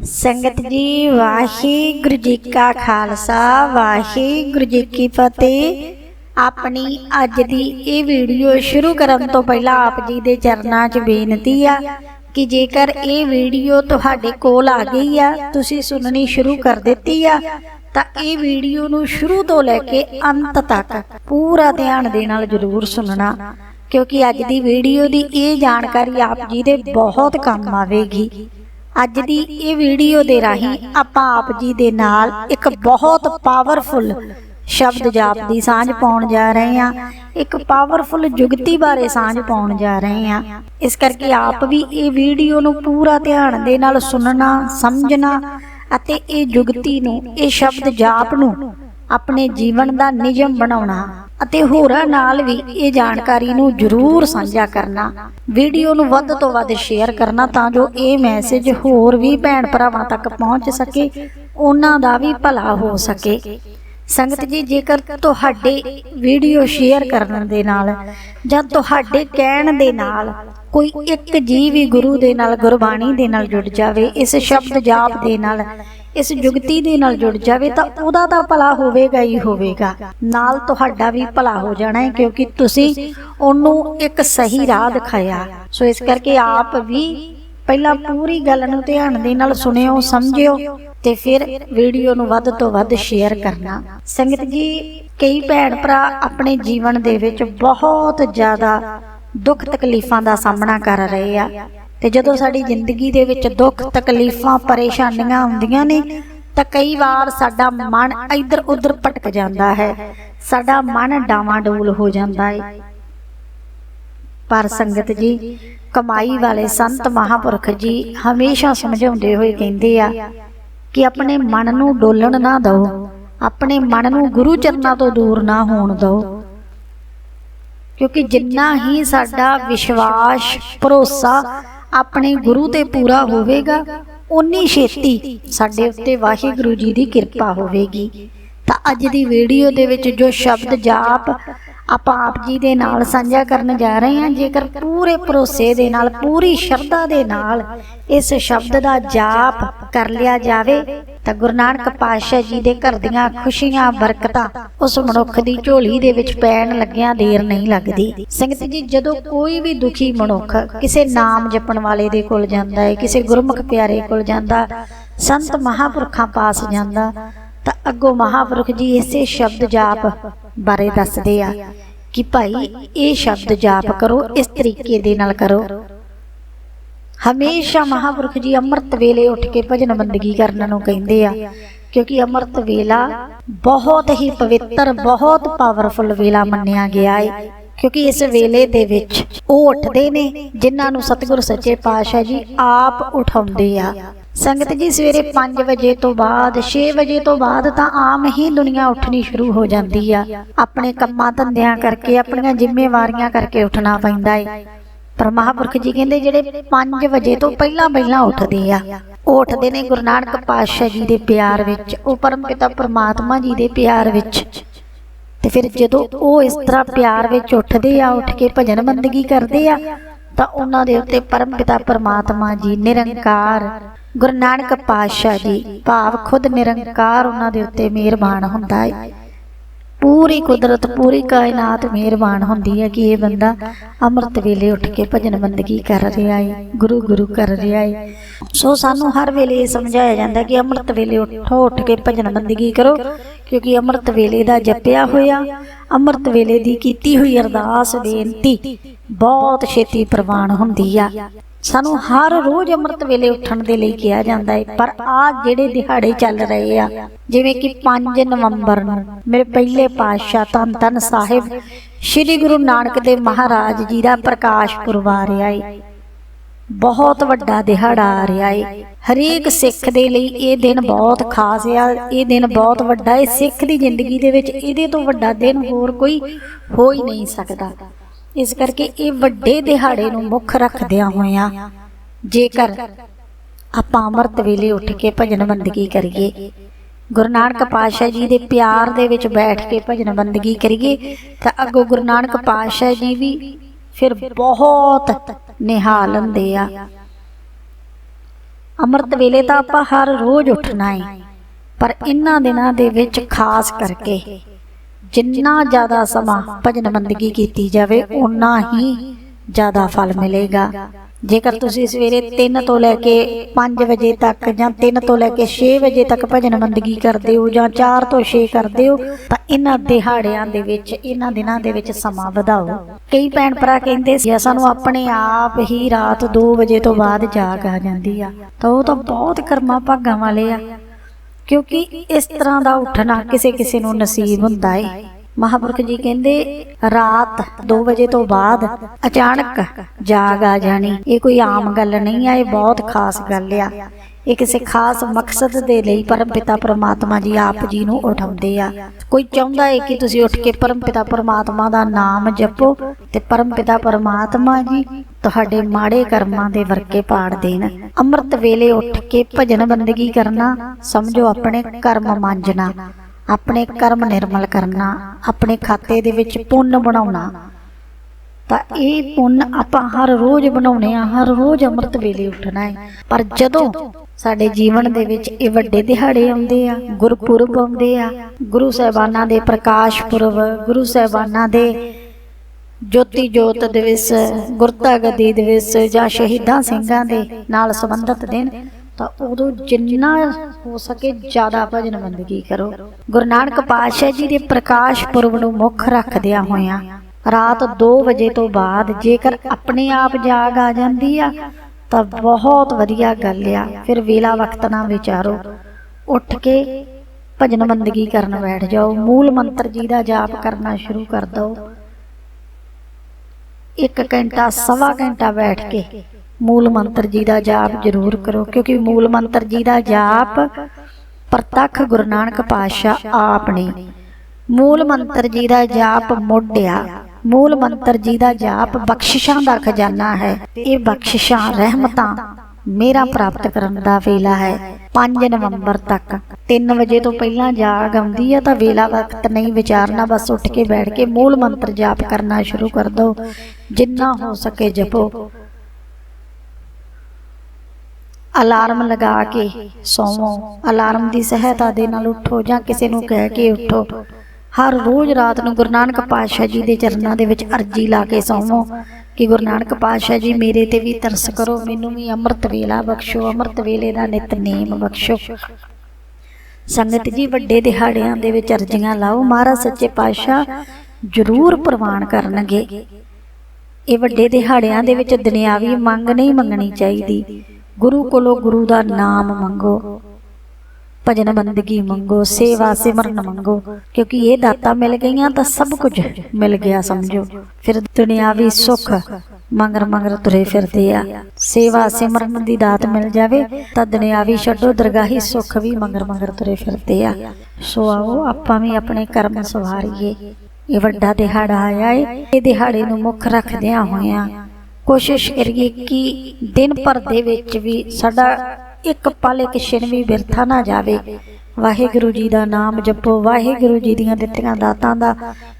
ਸੰਗਤ ਜੀ, ਵਾਹਿਗੁਰੂ ਜੀ ਕਾ ਖਾਲਸਾ, ਵਾਹਿਗੁਰੂ ਜੀ ਕੀ ਫਤਿਹ। ਆਪਣੀ ਅੱਜ ਦੀ ਇਹ ਵੀਡੀਓ ਸ਼ੁਰੂ ਕਰਨ ਤੋਂ ਪਹਿਲਾਂ ਆਪ ਜੀ ਦੇ ਚਰਨਾਂ 'ਚ ਬੇਨਤੀ ਆ ਕਿ ਜੇਕਰ ਇਹ ਵੀਡੀਓ ਤੁਹਾਡੇ ਕੋਲ ਆ ਗਈ ਆ, ਤੁਸੀਂ ਸੁਣਨੀ ਸ਼ੁਰੂ ਕਰ ਦਿੱਤੀ ਆ, ਤਾਂ ਇਹ ਵੀਡੀਓ ਨੂੰ ਸ਼ੁਰੂ ਤੋਂ ਲੈ ਕੇ ਅੰਤ ਤੱਕ ਪੂਰਾ ਧਿਆਨ ਦੇ ਨਾਲ ਜ਼ਰੂਰ ਸੁਣਨਾ, ਕਿਉਂਕਿ ਅੱਜ ਦੀ ਵੀਡੀਓ ਦੀ ਇਹ ਜਾਣਕਾਰੀ ਆਪ ਜੀ ਦੇ ਬਹੁਤ ਕੰਮ ਆਵੇਗੀ। ਅੱਜ ਦੀ ਇਹ ਵੀਡੀਓ ਦੇ ਰਾਹੀਂ ਆਪਾਂ ਆਪ ਜੀ ਦੇ ਨਾਲ ਇੱਕ ਬਹੁਤ ਪਾਵਰਫੁੱਲ ਸ਼ਬਦ ਜਾਪ ਦੀ ਸਾਂਝ ਪਾਉਣ ਜਾ ਰਹੇ ਹਾਂ। ਇੱਕ ਪਾਵਰਫੁੱਲ ਜੁਗਤੀ ਬਾਰੇ ਸਾਂਝ ਪਾਉਣ ਜਾ ਰਹੇ ਹਾਂ। ਇਸ ਕਰਕੇ ਆਪ ਵੀ ਇਹ ਵੀਡੀਓ ਨੂੰ ਪੂਰਾ ਧਿਆਨ ਦੇ ਨਾਲ ਸੁਣਨਾ ਸਮਝਣਾ ਅਤੇ ਇਹ ਜੁਗਤੀ ਨੂੰ ਇਹ ਸ਼ਬਦ ਜਾਪ ਨੂੰ ਆਪਣੇ ਜੀਵਨ ਦਾ ਨਿਯਮ ਬਣਾਉਣਾ ਅਤੇ ਹੋਰਾਂ ਨਾਲ ਵੀ ਇਹ ਜਾਣਕਾਰੀ ਨੂੰ ਜ਼ਰੂਰ ਸਾਂਝਾ ਕਰਨਾ। ਵੀਡੀਓ ਨੂੰ ਵੱਧ ਤੋਂ ਵੱਧ ਸ਼ੇਅਰ ਕਰਨਾ ਤਾਂ ਜੋ ਇਹ ਮੈਸੇਜ ਹੋਰ ਵੀ ਭੈਣ ਭਰਾਵਾਂ ਤੱਕ ਪਹੁੰਚ ਸਕੇ, ਉਹਨਾਂ ਦਾ ਵੀ ਭਲਾ ਹੋ ਸਕੇ। ਸੰਗਤ ਜੀ, ਜੇਕਰ ਤੁਹਾਡੇ ਵੀਡੀਓ ਸ਼ੇਅਰ ਕਰਨ ਦੇ ਨਾਲ ਜਾਂ ਤੁਹਾਡੇ ਕਹਿਣ ਦੇ ਨਾਲ ਕੋਈ ਇੱਕ ਜੀਵ ਵੀ ਗੁਰੂ ਦੇ ਨਾਲ, ਗੁਰਬਾਣੀ ਦੇ ਨਾਲ ਜੁੜ ਜਾਵੇ, ਇਸ ਸ਼ਬਦ ਜਾਪ ਦੇ ਨਾਲ ਇਸ ਜੁਗਤੀ ਦੇ ਨਾਲ ਜੁੜ ਜਾਵੇ ਤਾਂ ਉਹਦਾ ਤਾਂ ਭਲਾ ਹੋਵੇਗਾ ਹੀ ਹੋਵੇਗਾ। ਨਾਲ ਤੁਹਾਡਾ ਵੀ ਭਲਾ ਹੋ ਜਾਣਾ ਹੈ ਕਿਉਂਕਿ ਤੁਸੀਂ ਉਹਨੂੰ ਇੱਕ ਸਹੀ ਰਾਹ ਦਿਖਾਇਆ। ਸੋ ਇਸ ਕਰਕੇ ਆਪ ਵੀ ਪਹਿਲਾਂ ਪੂਰੀ ਗੱਲ ਨੂੰ ਧਿਆਨ ਦੇ ਨਾਲ ਸੁਣਿਓ, ਸਮਝਿਓ ਤੇ ਫਿਰ ਵੀਡੀਓ ਨੂੰ ਵੱਧ ਤੋਂ ਵੱਧ ਸ਼ੇਅਰ ਕਰਨਾ। ਸੰਗਤ ਜੀ, ਕਈ ਭੈਣ ਭਰਾ ਆਪਣੇ ਜੀਵਨ ਦੇ ਵਿੱਚ ਬਹੁਤ ਜ਼ਿਆਦਾ ਦੁੱਖ ਤਕਲੀਫਾਂ ਦਾ ਸਾਹਮਣਾ ਕਰ ਰਹੇ ਆ। ਤੇ ਜਦੋਂ ਸਾਡੀ ਜ਼ਿੰਦਗੀ ਦੇ ਵਿੱਚ ਦੁੱਖ, ਤਕਲੀਫਾਂ, ਪਰੇਸ਼ਾਨੀਆਂ ਆਉਂਦੀਆਂ ਨੇ, ਤਾਂ ਕਈ ਵਾਰ ਸਾਡਾ ਮਨ ਇੱਧਰ ਉੱਧਰ ਭਟਕ ਜਾਂਦਾ ਹੈ। ਸਾਡਾ ਮਨ ਡਾਵਾਂਡੋਲ ਹੋ ਜਾਂਦਾ ਹੈ ਪਰ ਸੰਗਤ ਜੀ, ਕਮਾਈ ਵਾਲੇ ਸੰਤ ਮਹਾਪੁਰਖ ਜੀ ਹਮੇਸ਼ਾ ਸਮਝਾਉਂਦੇ ਹੋਏ ਕਹਿੰਦੇ ਆ ਕਿ ਆਪਣੇ ਮਨ ਨੂੰ ਡੋਲਣ ਨਾ ਦਿਓ, ਆਪਣੇ ਮਨ ਨੂੰ ਗੁਰੂ ਚਰਨਾਂ ਤੋਂ ਦੂਰ ਨਾ ਹੋਣ ਦਿਓ। ਕਿਉਂਕਿ ਜਿੰਨਾ ਹੀ ਸਾਡਾ ਵਿਸ਼ਵਾਸ, ਭਰੋਸਾ ਆਪਣੇ ਗੁਰੂ ਤੇ ਪੂਰਾ ਹੋਵੇਗਾ ਉਨੀ ਛੇਤੀ ਸਾਡੇ ਉੱਤੇ ਵਾਹਿਗੁਰੂ ਜੀ ਦੀ ਕਿਰਪਾ ਹੋਵੇਗੀ। ਤਾਂ ਅੱਜ ਦੀ ਵੀਡੀਓ ਦੇ ਵਿੱਚ ਜੋ ਸ਼ਬਦ ਜਾਪ ਆਪਾਂ ਆਪ ਜੀ ਦੇ ਨਾਲ ਸਾਂਝਾ ਕਰਨ ਜਾ ਰਹੇ ਹਾਂ। ਜੇਕਰ ਪੂਰੇ ਭਰੋਸੇ ਦੇ ਨਾਲ, ਪੂਰੀ ਸ਼ਰਧਾ ਦੇ ਨਾਲ ਇਸ ਸ਼ਬਦ ਦਾ ਜਾਪ ਕਰ ਲਿਆ ਜਾਵੇ, ਤਾਂ ਗੁਰੂ ਨਾਨਕ ਪਾਤਸ਼ਾਹ ਜੀ ਦੇ ਘਰ ਦੀਆਂ ਖੁਸ਼ੀਆਂ, ਬਰਕਤਾਂ ਉਸ ਮਨੁੱਖ ਦੀ ਝੋਲੀ ਦੇ ਵਿੱਚ ਪੈਣ ਲੱਗਿਆਂ ਦੇਰ ਨਹੀਂ ਲੱਗਦੀ। ਸੰਗਤ ਜੀ, ਜਦੋਂ ਕੋਈ ਵੀ ਦੁਖੀ ਮਨੁੱਖ ਕਿਸੇ ਨਾਮ ਜਪਣ ਵਾਲੇ ਦੇ ਕੋਲ ਜਾਂਦਾ ਹੈ, ਕਿਸੇ ਗੁਰਮੁਖ ਪਿਆਰੇ ਕੋਲ ਜਾਂਦਾ, ਸੰਤ ਮਹਾਪੁਰਖਾਂ ਪਾਸ ਜਾਂਦਾ ਤਾਂ ਅੱਗੋਂ ਮਹਾਪੁਰਖ ਜੀ ਇਸੇ ਸ਼ਬਦ ਜਾਪ ਬਾਰੇ ਦੱਸਦੇ ਆ ਕਿ ਭਾਈ, ਇਹ ਸ਼ਬਦ ਜਾਪ ਕਰੋ, ਇਸ ਤਰੀਕੇ ਦੇ ਨਾਲ ਕਰੋ। ਹਮੇਸ਼ਾ ਮਹਾਪੁਰਖ ਜੀ ਅੰਮ੍ਰਿਤ ਵੇਲੇ ਉੱਠ ਕੇ ਭਜਨ ਬੰਦਗੀ ਕਰਨ ਨੂੰ ਕਹਿੰਦੇ ਆ, ਕਿਉਂਕਿ ਅੰਮ੍ਰਿਤ ਵੇਲਾ ਬਹੁਤ ਹੀ ਪਵਿੱਤਰ, ਬਹੁਤ ਪਾਵਰਫੁਲ ਵੇਲਾ ਮੰਨਿਆ ਗਿਆ ਹੈ ਕਿਉਂਕਿ ਇਸ ਵੇਲੇ ਦੇ ਵਿੱਚ ਉਹ ਉੱਠਦੇ ਨੇ, ਜਿਨ੍ਹਾਂ ਨੂੰ ਸਤਿਗੁਰ ਸੱਚੇ ਪਾਤਸ਼ਾਹ ਜੀ ਆਪ ਉਠਾਉਂਦੇ ਆ। ਸੰਗਤ ਜੀ ਸਵੇਰੇ 5 ਵਜੇ ਤੋਂ ਬਾਅਦ 6 ਵਜੇ ਤੋਂ ਬਾਅਦ ਤਾਂ ਆਮ ਹੀ ਦੁਨੀਆ ਉੱਠਣੀ ਸ਼ੁਰੂ ਹੋ ਜਾਂਦੀ ਆ। ਆਪਣੇ ਕੰਮਾਂ ਧੰਦਿਆਂ ਕਰਕੇ, ਆਪਣੀਆਂ ਜ਼ਿੰਮੇਵਾਰੀਆਂ ਕਰਕੇ ਉੱਠਣਾ ਪੈਂਦਾ ਏ। ਪਰ ਮਹਾਪੁਰਖ ਜੀ ਕਹਿੰਦੇ ਜਿਹੜੇ 5 ਵਜੇ ਤੋਂ ਪਹਿਲਾਂ ਪਹਿਲਾਂ ਉੱਠਦੇ ਆ, ਉਹ ਉੱਠਦੇ ਨੇ ਗੁਰੂ ਨਾਨਕ ਪਾਤਸ਼ਾਹ ਜੀ ਦੇ ਪਿਆਰ ਵਿੱਚ, ਉਹ ਪਰਮ ਪਿਤਾ ਪਰਮਾਤਮਾ ਜੀ ਦੇ ਪਿਆਰ ਵਿੱਚ। ਤੇ ਫਿਰ ਜਦੋਂ ਉਹ ਇਸ ਤਰ੍ਹਾਂ ਪਿਆਰ ਵਿੱਚ ਉੱਠਦੇ ਆ, ਉੱਠ ਕੇ ਭਜਨ ਬੰਦਗੀ ਕਰਦੇ ਆ, ਤਾਂ ਉਹਨਾਂ ਦੇ ਉੱਤੇ ਪਰਮ ਪਿਤਾ ਪਰਮਾਤਮਾ ਜੀ ਨਿਰੰਕਾਰ ਗੁਰੂ ਨਾਨਕ ਪਾਤਸ਼ਾਹ ਜੀ ਭਾਵ ਖੁਦ ਨਿਰੰਕਾਰ ਉਹਨਾਂ ਦੇ ਉੱਤੇ ਮਿਹਰਬਾਨ ਹੁੰਦਾ ਹੈ ਪੂਰੀ ਕੁਦਰਤ ਪੂਰੀ ਕਾਇਨਾਤ ਮਿਹਰਬਾਨ ਹੁੰਦੀ ਹੈ ਕਿ ਇਹ ਬੰਦਾ ਅੰਮ੍ਰਿਤ ਵੇਲੇ ਉੱਠ ਕੇ ਭਜਨ ਬੰਦਗੀ ਕਰ ਰਿਹਾ ਹੈ ਗੁਰੂ ਗੁਰੂ ਕਰ ਰਿਹਾ ਹੈ ਸੋ ਸਾਨੂੰ ਹਰ ਵੇਲੇ ਇਹ ਸਮਝਾਇਆ ਜਾਂਦਾ ਕਿ ਅੰਮ੍ਰਿਤ ਵੇਲੇ ਉੱਠੋ ਉੱਠ ਕੇ ਭਜਨ ਬੰਦਗੀ ਕਰੋ ਕਿਉਂਕਿ ਅੰਮ੍ਰਿਤ ਵੇਲੇ ਦਾ ਜਪਿਆ ਹੋਇਆ ਅੰਮ੍ਰਿਤ ਵੇਲੇ ਦੀ ਕੀਤੀ ਹੋਈ ਅਰਦਾਸ ਬੇਨਤੀ ਬਹੁਤ ਛੇਤੀ ਪ੍ਰਵਾਨ ਹੁੰਦੀ ਆ। ਸਾਨੂੰ ਹਰ ਰੋਜ਼ ਅੰਮ੍ਰਿਤ ਵੇਲੇ ਉੱਠਣ ਦੇ ਲਈ ਕਿਹਾ ਜਾਂਦਾ ਹੈ, ਪਰ ਆ ਜਿਹੜੇ ਦਿਹਾੜੇ ਚੱਲ ਰਹੇ ਆ, ਜਿਵੇਂ ਕਿ 5 ਨਵੰਬਰ ਨੂੰ, ਮੇਰੇ ਪਹਿਲੇ ਪਾਤਸ਼ਾਹ ਧੰਨ ਧੰਨ ਸਾਹਿਬ ਸ੍ਰੀ ਗੁਰੂ ਨਾਨਕ ਦੇਵ ਮਹਾਰਾਜ ਜੀ ਦਾ ਪ੍ਰਕਾਸ਼ ਪੁਰਬ ਆ ਰਿਹਾ ਹੈ। ਬਹੁਤ ਵੱਡਾ ਦਿਹਾੜਾ ਆ ਰਿਹਾ ਹੈ। ਹਰੇਕ ਸਿੱਖ ਦੇ ਲਈ ਇਹ ਦਿਨ ਬਹੁਤ ਖਾਸ ਆ, ਇਹ ਦਿਨ ਬਹੁਤ ਵੱਡਾ ਹੈ। ਸਿੱਖ ਦੀ ਜ਼ਿੰਦਗੀ ਦੇ ਵਿੱਚ ਇਹਦੇ ਤੋਂ ਵੱਡਾ ਦਿਨ ਹੋਰ ਕੋਈ ਹੋ ਹੀ ਨਹੀਂ ਸਕਦਾ। ਇਸ ਕਰਕੇ ਇਹ ਵੱਡੇ ਦਿਹਾੜੇ ਨੂੰ ਮੁੱਖ ਰੱਖਦਿਆਂ ਹੋਇਆਂ ਜੇਕਰ ਆਪਾਂ ਅੰਮ੍ਰਿਤ ਵੇਲੇ ਉੱਠ ਕੇ ਭਜਨ ਬੰਦਗੀ ਕਰੀਏ, ਗੁਰੂ ਨਾਨਕ ਪਾਤਸ਼ਾਹ ਜੀ ਦੇ ਪਿਆਰ ਦੇ ਵਿੱਚ ਬੈਠ ਕੇ ਭਜਨ ਬੰਦਗੀ ਕਰੀਏ, ਤਾਂ ਅੱਗੋਂ ਗੁਰੂ ਨਾਨਕ ਪਾਤਸ਼ਾਹ ਜੀ ਵੀ ਫਿਰ ਬਹੁਤ ਨਿਹਾਲ ਹੁੰਦੇ ਆ। ਅੰਮ੍ਰਿਤ ਵੇਲੇ ਤਾਂ ਆਪਾਂ ਹਰ ਰੋਜ਼ ਉੱਠਣਾ ਹੈ ਪਰ ਇਹਨਾਂ ਦਿਨਾਂ ਦੇ ਵਿੱਚ ਖਾਸ ਕਰਕੇ ਜਿੰਨਾ ਜ਼ਿਆਦਾ ਸਮਾਂ ਭਜਨ ਬੰਦਗੀ ਕੀਤੀ ਜਾਵੇ ਉਨਾ ਹੀ ਜ਼ਿਆਦਾ ਫਲ ਮਿਲੇਗਾ। ਜੇਕਰ ਤੁਸੀਂ ਸਵੇਰੇ 3 ਤੋਂ ਲੈ ਕੇ 5 ਵਜੇ ਤੱਕ ਜਾਂ 3 ਤੋਂ ਲੈ ਕੇ 6 ਵਜੇ ਤੱਕ ਭਜਨ ਬੰਦਗੀ ਕਰਦੇ ਹੋ ਜਾਂ 4 ਤੋਂ 6 ਕਰਦੇ ਹੋ ਤਾਂ ਇਹਨਾਂ ਦਿਹਾੜਿਆਂ ਦੇ ਵਿੱਚ ਇਹਨਾਂ ਦਿਨਾਂ ਦੇ ਵਿੱਚ ਸਮਾਂ ਵਧਾਓ। ਕਈ ਭੈਣ ਭਰਾ ਕਹਿੰਦੇ ਸੀ ਸਾਨੂੰ ਆਪਣੇ ਆਪ ਹੀ ਰਾਤ 2 ਵਜੇ ਤੋਂ ਬਾਅਦ ਜਾਗ ਆ ਜਾਂਦੀ ਆ। ਤਾਂ ਉਹ ਤਾਂ ਬਹੁਤ ਕਰਮਾਂ ਭਾਗਾਂ ਵਾਲੇ ਆ। ਕਿਉਂਕਿ ਇਸ ਤਰ੍ਹਾਂ ਦਾ ਉੱਠਣਾ ਕਿਸੇ ਕਿਸੇ ਨੂੰ ਨਸੀਬ ਹੁੰਦਾ ਹੈ ਮਹਾਪੁਰਖ ਜੀ ਕਹਿੰਦੇ, ਰਾਤ 2 ਵਜੇ ਤੋਂ ਬਾਅਦ ਅਚਾਨਕ ਜਾਗ ਆ ਜਾਣੀ। ਇਹ ਕੋਈ ਆਮ ਗੱਲ ਨਹੀਂ ਆ, ਇਹ ਬਹੁਤ ਖਾਸ ਗੱਲ ਆ। ਇਹ ਕਿਸੇ ਖਾਸ ਮਕਸਦ ਦੇ ਲਈ ਪਰਮਪਿਤਾ ਪਰਮਾਤਮਾ ਜੀ ਆਪ ਜੀ ਨੂੰ ਉਠਾਉਂਦੇ ਆ। ਕੋਈ ਚਾਹੁੰਦਾ ਹੈ ਕਿ ਤੁਸੀਂ ਉੱਠ ਕੇ ਪਰਮਪਿਤਾ ਪਰਮਾਤਮਾ ਦਾ ਨਾਮ ਜਪੋ ਤੇ ਪਰਮਪਿਤਾ ਪਰਮਾਤਮਾ ਜੀ ਤੁਹਾਡੇ ਮਾੜੇ ਕਰਮਾਂ ਦੇ ਵਰਕੇ ਪਾੜ ਦੇਣ। ਅੰਮ੍ਰਿਤ ਵੇਲੇ ਉੱਠ ਕੇ ਭਜਨ ਬੰਦਗੀ ਕਰਨਾ ਸਮਝੋ ਆਪਣੇ ਕਰਮ ਮਾਂਜਣਾ ਆਪਣੇ ਕਰਮ ਨਿਰਮਲ ਕਰਨਾ ਆਪਣੇ ਖਾਤੇ ਦੇ ਵਿੱਚ ਪੁੰਨ ਬਣਾਉਣਾ ਤਾਂ ਇਹ ਪੁੰਨ ਆਪਾਂ ਹਰ ਰੋਜ਼ ਬਣਾਉਣੇ ਆ, ਹਰ ਰੋਜ਼ ਅੰਮ੍ਰਿਤ ਵੇਲੇ ਉੱਠਣਾ ਹੈ। ਪਰ ਜਦੋਂ ਸਾਡੇ ਜੀਵਨ ਦੇ ਵਿੱਚ ਇਹ ਵੱਡੇ ਦਿਹਾੜੇ ਆਉਂਦੇ ਆ, ਗੁਰਪੁਰਬ ਆਉਂਦੇ ਆ, ਗੁਰੂ ਸਾਹਿਬਾਨਾਂ ਦੇ ਪ੍ਰਕਾਸ਼ ਪੁਰਬ, ਗੁਰੂ ਸਾਹਿਬਾਨਾਂ ਦੇ ਜੋਤੀ ਜੋਤ ਦਿਵਸ ਗੁਰਤਾ ਗਦੀ ਦਿਵਸ ਜਾਂ ਸ਼ਹੀਦਾਂ ਸਿੰਘਾਂ ਦੇ ਨਾਲ ਸੰਬੰਧਿਤ ਦਿਨ, ਤਾਂ ਉਦੋਂ ਜਿੰਨਾ ਹੋ ਸਕੇ ਜ਼ਿਆਦਾ ਭਜਨ ਬੰਦਗੀ ਕਰੋ। ਗੁਰੂ ਨਾਨਕ ਪਾਤਸ਼ਾਹ ਜੀ ਦੇ ਪ੍ਰਕਾਸ਼ ਪੁਰਬ ਨੂੰ ਮੁੱਖ ਰੱਖਦਿਆਂ ਹੋਇਆਂ ਰਾਤ 2 ਵਜੇ ਤੋਂ ਬਾਅਦ ਜੇਕਰ ਆਪਣੇ ਆਪ ਜਾਗ ਆ ਜਾਂਦੀ ਆ, ਤਾਂ ਬਹੁਤ ਵਧੀਆ ਗੱਲ ਆ। ਫਿਰ ਵੇਲਾ ਵਕਤ ਨਾ ਵਿਚਾਰੋ। ਉੱਠ ਕੇ ਭਜਨ ਬੰਦਗੀ ਕਰਨ ਬੈਠ ਜਾਓ। ਮੂਲ ਮੰਤਰ ਜੀ ਦਾ ਜਾਪ ਕਰਨਾ ਸ਼ੁਰੂ ਕਰ ਦਿਓ ਇੱਕ ਘੰਟਾ, ਸਵਾ ਘੰਟਾ ਬੈਠ ਕੇ ਮੂਲ ਮੰਤਰ ਜੀ ਦਾ ਜਾਪ ਜ਼ਰੂਰ ਕਰੋ, ਕਿਉਂਕਿ ਮੂਲ ਮੰਤਰ ਜੀ ਦਾ ਜਾਪ ਪ੍ਰਤੱਖ ਗੁਰੂ ਨਾਨਕ ਪਾਤਸ਼ਾਹ ਆਪ ਨੇ। ਮੂਲ ਮੰਤਰ ਜੀ ਦਾ ਜਾਪ ਮੋਢਿਆ ਮੂਲ ਮੰਤਰ ਜੀ ਦਾ ਜਾਪ ਬਖਸ਼ਿਸ਼ਾਂ ਦਾ ਖਜ਼ਾਨਾ ਹੈ। ਇਹ ਬਖਸ਼ਿਸ਼ਾਂ ਰਹਿਮਤਾਂ ਮੇਰਾ ਪ੍ਰਾਪਤ ਕਰਨ ਦਾ ਵੇਲਾ ਹੈ। 5 ਨਵੰਬਰ ਤੱਕ। 3 ਵਜੇ ਤੋਂ ਪਹਿਲਾਂ ਜਾਗ ਆਉਂਦੀ ਹੈ ਤਾਂ ਵੇਲਾ ਵਕਤ ਨਹੀਂ ਵਿਚਾਰਨਾ, ਬਸ ਉੱਠ ਕੇ ਬੈਠ ਕੇ ਮੂਲ ਮੰਤਰ ਜਾਪ ਕਰਨਾ ਸ਼ੁਰੂ ਕਰ ਦਿਓ ਜਿੰਨਾ ਹੋ ਸਕੇ ਜਪੋ। ਅਲਾਰਮ ਲਗਾ ਕੇ ਸੌਵੋ। ਅਲਾਰਮ ਦੀ ਸਹਾਇਤਾ ਦੇ ਨਾਲ ਉੱਠੋ ਜਾਂ ਕਿਸੇ ਨੂੰ ਕਹਿ ਕੇ ਉੱਠੋ। ਹਰ ਰੋਜ਼ ਰਾਤ ਨੂੰ ਗੁਰੂ ਨਾਨਕ ਪਾਤਸ਼ਾਹ ਜੀ ਦੇ ਚਰਨਾਂ ਦੇ ਵਿੱਚ ਅਰਜੀ ਲਾ ਕੇ ਸੌਵੋ ਕਿ ਗੁਰੂ ਨਾਨਕ ਪਾਤਸ਼ਾਹ ਜੀ, ਮੇਰੇ ਤੇ ਵੀ ਤਰਸ ਕਰੋ, ਮੈਨੂੰ ਵੀ ਅੰਮ੍ਰਿਤ ਵੇਲਾ ਬਖਸ਼ੋ, ਅੰਮ੍ਰਿਤ ਵੇਲੇ ਦਾ ਨਿਤਨੇਮ ਬਖਸ਼ੋ। ਸੰਗਤ ਜੀ, ਵੱਡੇ ਦਿਹਾੜਿਆਂ ਦੇ ਵਿੱਚ ਅਰਜ਼ੀਆਂ ਲਾਓ, ਮਹਾਰਾਜ ਸੱਚੇ ਪਾਤਸ਼ਾਹ ਜ਼ਰੂਰ ਪ੍ਰਵਾਨ ਕਰਨਗੇ। ਇਹ ਵੱਡੇ ਦਿਹਾੜਿਆਂ ਦੇ ਵਿੱਚ ਦੁਨਿਆਵੀ ਮੰਗ ਨਹੀਂ ਮੰਗਣੀ ਚਾਹੀਦੀ। ਗੁਰੂ ਕੋਲੋਂ ਗੁਰੂ ਦਾ ਨਾਮ ਮੰਗੋ। ਭਜਨ ਬੰਦਗੀ ਮੰਗੋ, ਸੇਵਾ ਸਿਮਰਨ ਮੰਗੋ, ਕਿਉਂਕਿ ਇਹ ਦਾਤਾ ਮਿਲ ਗਈਆਂ ਤਾਂ ਸਭ ਕੁਝ ਮਿਲ ਗਿਆ ਸਮਝੋ। ਫਿਰ ਦੁਨਿਆਵੀ ਸੁੱਖ ਮੰਗਰ ਮੰਗਰ ਤੁਰੇ ਫਿਰਦੇ ਆ। ਸੇਵਾ ਸਿਮਰਨ ਦੀ ਦਾਤ ਮਿਲ ਜਾਵੇ ਤਾਂ ਦੁਨਿਆਵੀ ਛੱਡੋ, ਦਰਗਾਹੀ ਸੁੱਖ ਵੀ ਮੰਗਰ ਮੰਗਰ ਤੁਰੇ ਫਿਰਦੇ ਆ। ਸੋ ਆਓ, ਆਪਾਂ ਵੀ ਆਪਣੇ ਕਰਮ ਸਵਾਰੀਏ। ਇਹ ਵੱਡਾ ਦਿਹਾੜਾ ਆਇਆ ਏ, ਇਹ ਦਿਹਾੜੇ ਨੂੰ ਮੁੱਖ ਰੱਖਦਿਆਂ ਹੋਇਆਂ ਕੋਸ਼ਿਸ਼ ਕਰੀਏ ਕਿ ਦਿਨ ਭਰ ਦੇ ਵਿੱਚ ਵੀ ਸਾਡਾ ਇੱਕ ਪਲ ਇੱਕ ਛਿਣ ਵੀ ਬਿਰਥਾ ਨਾ ਜਾਵੇ। ਵਾਹਿਗੁਰੂ ਜੀ ਦਾ ਨਾਮ ਜਪੋ, ਵਾਹਿਗੁਰੂ ਜੀ ਦੀਆਂ ਦਿੱਤੀਆਂ ਦਾਤਾਂ ਦਾ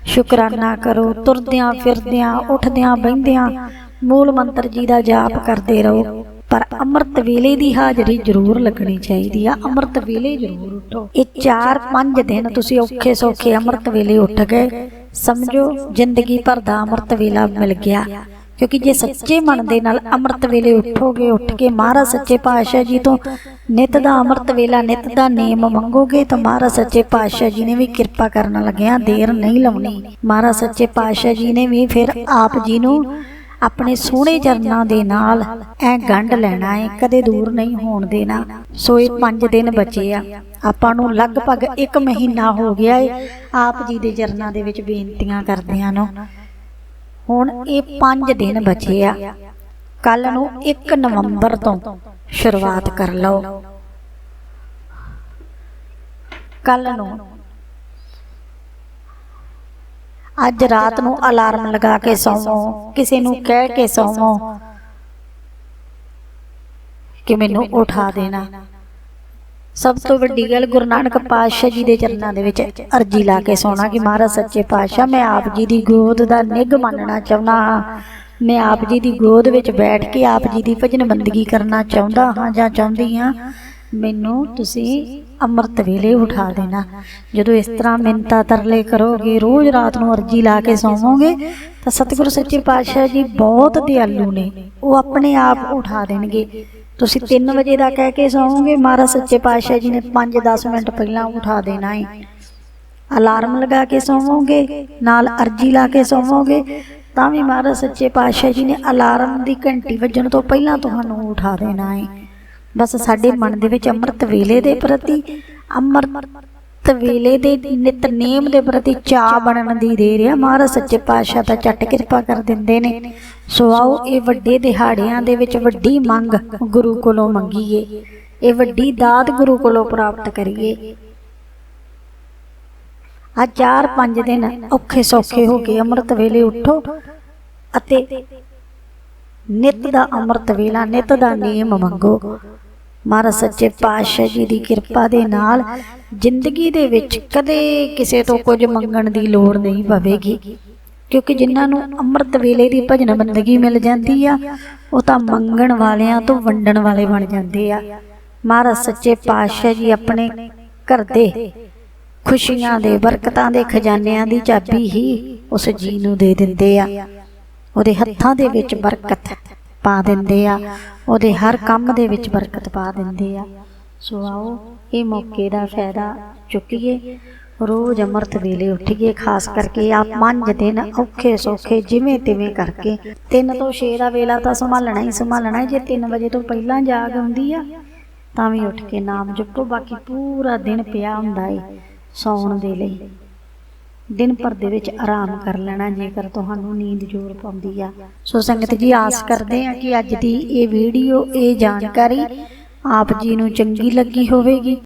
ਸ਼ੁਕਰਾਨਾ ਕਰੋ। ਤੁਰਦਿਆਂ ਫਿਰਦਿਆਂ, ਉੱਠਦਿਆਂ ਬਹਿੰਦਿਆਂ ਮੂਲ ਮੰਤਰ ਜੀ ਦਾ ਜਾਪ ਕਰਦੇ ਰਹੋ। ਪਰ ਅੰਮ੍ਰਿਤ ਵੇਲੇ ਦੀ ਹਾਜ਼ਰੀ ਜ਼ਰੂਰ ਲੱਗਣੀ ਚਾਹੀਦੀ ਆ। ਅੰਮ੍ਰਿਤ ਵੇਲੇ ਜ਼ਰੂਰ ਉਠੋ। ਇਹ 4-5 ਦਿਨ ਤੁਸੀਂ ਔਖੇ ਸੌਖੇ ਅੰਮ੍ਰਿਤ ਵੇਲੇ ਉੱਠ ਗਏ। ਸਮਝੋ, ਜ਼ਿੰਦਗੀ ਭਰ ਦਾ ਅੰਮ੍ਰਿਤ ਵੇਲਾ ਮਿਲ ਗਿਆ। ਕਿਉਂਕਿ ਜੇ ਸੱਚੇ ਮਨ ਦੇ ਨਾਲ ਅੰਮ੍ਰਿਤ ਵੇਲੇ ਉੱਠੋਗੇ, ਉੱਠ ਕੇ ਮਹਾਰਾਜ ਸੱਚੇ ਪਾਤਸ਼ਾਹ ਜੀ ਤੋਂ ਨਿਤ ਦਾ ਅੰਮ੍ਰਿਤ ਵੇਲਾ, ਨਿਤ ਦਾ ਨੇਮ ਮੰਗੋਗੇ ਤਾਂ ਮਹਾਰਾਜ ਸੱਚੇ ਪਾਤਸ਼ਾਹ ਜੀ ਨੇ ਵੀ ਕਿਰਪਾ ਕਰਨ ਲੱਗਿਆ, ਦੇਰ ਨਹੀਂ ਲਾਉਣੀ। ਮਹਾਰਾਜ ਸੱਚੇ ਪਾਤਸ਼ਾਹ ਜੀ ਨੇ ਵੀ ਫਿਰ ਆਪ ਜੀ ਨੂੰ ਆਪਣੇ ਸੋਹਣੇ ਚਰਨਾਂ ਦੇ ਨਾਲ ਐ ਗੰਢ ਲੈਣਾ ਏ, ਕਦੇ ਦੂਰ ਨਹੀਂ ਹੋਣ ਦੇਣਾ। ਸੋ ਇਹ 5 ਦਿਨ ਬਚੇ ਆ। ਆਪਾਂ ਨੂੰ ਲਗਭਗ 1 ਮਹੀਨਾ ਹੋ ਗਿਆ ਏ, ਆਪ ਜੀ ਦੇ ਚਰਨਾਂ ਦੇ ਵਿੱਚ ਬੇਨਤੀਆਂ ਕਰਦਿਆਂ ਨੂੰ। ਹੁਣ ਇਹ 5 ਦਿਨ ਬਚੇ ਆ। ਕੱਲ ਨੂੰ 1 ਨਵੰਬਰ ਤੋਂ ਸ਼ੁਰੂਆਤ ਕਰ ਲਓ। ਕੱਲ ਨੂੰ ਅੱਜ ਰਾਤ ਨੂੰ ਅਲਾਰਮ ਲਗਾ ਕੇ ਸੌਵੋ, ਕਿਸੇ ਨੂੰ ਕਹਿ ਕੇ ਸੌਵੋ ਕਿ ਮੈਨੂੰ ਉਠਾ ਦੇਣਾ। ਸਭ ਤੋਂ ਵੱਡੀ ਗੱਲ ਗੁਰੂ ਨਾਨਕ ਪਾਤਸ਼ਾਹ ਜੀ ਦੇ ਚਰਨਾਂ ਦੇ ਵਿੱਚ ਅਰਜੀ ਲਾ ਕੇ ਸੋਣਾ ਕਿ ਮਹਾਰਾਜ ਸੱਚੇ ਪਾਤਸ਼ਾਹ, ਮੈਂ ਆਪ ਜੀ ਦੀ ਗੋਦ ਦਾ ਨਿੱਘ ਮੰਨਣਾ ਚਾਹੁੰਦਾ ਹਾਂ। ਮੈਂ ਆਪ ਜੀ ਦੀ ਗੋਦ ਵਿੱਚ ਬੈਠ ਕੇ ਆਪ ਜੀ ਦੀ ਭਜਨ ਬੰਦਗੀ ਕਰਨਾ ਚਾਹੁੰਦਾ ਹਾਂ ਜਾਂ ਚਾਹੁੰਦੀ ਹਾਂ। ਮੈਨੂੰ ਤੁਸੀਂ ਅੰਮ੍ਰਿਤ ਵੇਲੇ ਉਠਾ ਦੇਣਾ। ਜਦੋਂ ਇਸ ਤਰ੍ਹਾਂ ਮਿੰਤਾ ਤਰਲੇ ਕਰੋਗੇ, ਰੋਜ਼ ਰਾਤ ਨੂੰ ਅਰਜੀ ਲਾ ਕੇ ਸੌਵੋਗੇ, ਤਾਂ ਸਤਿਗੁਰੂ ਸੱਚੇ ਪਾਤਸ਼ਾਹ ਜੀ ਬਹੁਤ ਦਿਆਲੂ ਨੇ। ਉਹ ਆਪਣੇ ਆਪ ਉਠਾ ਦੇਣਗੇ। ਤੁਸੀਂ 3 ਵਜੇ ਦਾ ਕਹਿ ਕੇ ਸੌਵੋਗੇ ਮਹਾਰਾਜ ਸੱਚੇ ਪਾਤਸ਼ਾਹ ਜੀ ਨੇ 5-10 ਮਿੰਟ ਪਹਿਲਾਂ ਉਠਾ ਦੇਣਾ ਹੈ ਅਲਾਰਮ ਲਗਾ ਕੇ ਸੌਵੋਗੇ ਨਾਲ ਅਰਜੀ ਲਾ ਕੇ ਸੌਵੋਗੇ ਤਾਂ ਵੀ ਮਹਾਰਾਜ ਸੱਚੇ ਪਾਤਸ਼ਾਹ ਜੀ ਨੇ ਅਲਾਰਮ ਦੀ ਘੰਟੀ ਵੱਜਣ ਤੋਂ ਪਹਿਲਾਂ ਤੁਹਾਨੂੰ ਉਠਾ ਦੇਣਾ ਹੈ ਬਸ ਸਾਡੇ ਮਨ ਦੇ ਵਿੱਚ ਅੰਮ੍ਰਿਤ ਵੇਲੇ ਦੇ ਪ੍ਰਤੀ ਅੰਮ੍ਰਿਤ ਵੇਲੇ ਦੇ ਨਿਤਨੇਮ ਦੇ ਪ੍ਰਤੀ ਚਾਹ ਬਣਨ ਦੀ ਦੇਰ ਆ ਮਹਾਰਾਜ ਸੱਚੇ ਪਾਤਸ਼ਾਹ ਤਾਂ ਚੱਟ ਕਿਰਪਾ ਕਰ ਦਿੰਦੇ ਨੇ। ਸੋ ਆਓ, ਇਹ ਵੱਡੇ ਦਿਹਾੜਿਆਂ ਦੇ ਵਿੱਚ ਵੱਡੀ ਮੰਗ ਗੁਰੂ ਕੋਲੋਂ ਮੰਗੀਏ। ਇਹ ਵੱਡੀ ਦਾਤ ਗੁਰੂ ਕੋਲੋਂ ਪ੍ਰਾਪਤ ਕਰੀਏ। ਆ ਚਾਰ ਪੰਜ ਦਿਨ ਔਖੇ ਸੌਖੇ ਹੋ ਕੇ ਅੰਮ੍ਰਿਤ ਵੇਲੇ ਉੱਠੋ ਅਤੇ ਨਿਤ ਦਾ ਅੰਮ੍ਰਿਤ ਵੇਲਾ, ਨਿਤ ਦਾ ਨਿਯਮ ਮੰਗੋ। ਮਹਾਰਾਜ ਸੱਚੇ ਪਾਤਸ਼ਾਹ ਜੀ ਦੀ ਕਿਰਪਾ ਦੇ ਨਾਲ ਜ਼ਿੰਦਗੀ ਦੇ ਵਿੱਚ ਕਦੇ ਕਿਸੇ ਤੋਂ ਕੁਝ ਮੰਗਣ ਦੀ ਲੋੜ ਨਹੀਂ ਪਵੇਗੀ। ਕਿਉਂਕਿ ਜਿਨ੍ਹਾਂ ਨੂੰ ਅੰਮ੍ਰਿਤ ਵੇਲੇ ਦੀ ਭਜਨ ਬੰਦਗੀ ਮਿਲ ਜਾਂਦੀ ਆ, ਉਹ ਤਾਂ ਮੰਗਣ ਵਾਲਿਆਂ ਤੋਂ ਵੰਡਣ ਵਾਲੇ ਬਣ ਜਾਂਦੇ ਆ। ਮਹਾਰਾਜ ਸੱਚੇ ਪਾਤਸ਼ਾਹ ਜੀ ਆਪਣੇ ਘਰ ਦੇ ਖੁਸ਼ੀਆਂ ਦੇ, ਬਰਕਤਾਂ ਦੇ ਖਜ਼ਾਨਿਆਂ ਦੀ ਚਾਬੀ ਹੀ ਉਸ ਜੀ ਨੂੰ ਦੇ ਦਿੰਦੇ ਆ। ਉਹਦੇ ਹੱਥਾਂ ਦੇ ਵਿੱਚ ਬਰਕਤ ਪਾ ਦਿੰਦੇ ਆ। ਉਹਦੇ ਹਰ ਕੰਮ ਦੇ ਵਿੱਚ ਬਰਕਤ ਪਾ ਦਿੰਦੇ ਆ। ਸੋ ਆਓ, ਇਹ ਮੌਕੇ ਦਾ ਫਾਇਦਾ ਚੁੱਕੀਏ। ਰੋਜ਼ ਅੰਮ੍ਰਿਤ ਵੇਲੇ ਉੱਠੀਏ, ਖਾਸ ਕਰਕੇ ਆ ਪੰਜ ਦਿਨ ਔਖੇ ਸੌਖੇ ਜਿਵੇਂ ਤਿਵੇਂ ਕਰਕੇ। ਤਿੰਨ ਤੋਂ 6 ਦਾ ਵੇਲਾ ਤਾਂ ਸੰਭਾਲਣਾ ਹੀ ਸੰਭਾਲਣਾ ਹੈ। ਜੇ 3 ਵਜੇ ਤੋਂ ਪਹਿਲਾਂ ਜਾਗ ਆਉਂਦੀ ਆ, ਤਾਂ ਵੀ ਉੱਠ ਕੇ ਨਾਮ ਜਪੋ, ਬਾਕੀ ਪੂਰਾ ਦਿਨ ਪਿਆ ਹੁੰਦਾ ਏ ਸੌਣ ਦੇ ਲਈ। ਦਿਨ ਭਰ ਦੇ ਵਿੱਚ ਆਰਾਮ ਕਰ ਲੈਣਾ, ਜੇਕਰ ਤੁਹਾਨੂੰ ਨੀਂਦ ਜ਼ੋਰ ਪਾਉਂਦੀ ਆ। ਸੋ ਸੰਗਤ ਜੀ, ਆਸ ਕਰਦੇ ਆ ਕਿ ਅੱਜ ਦੀ ਇਹ ਵੀਡੀਓ, ਇਹ ਜਾਣਕਾਰੀ ਆਪ ਜੀ ਨੂੰ ਚੰਗੀ ਲੱਗੀ ਹੋਵੇਗੀ।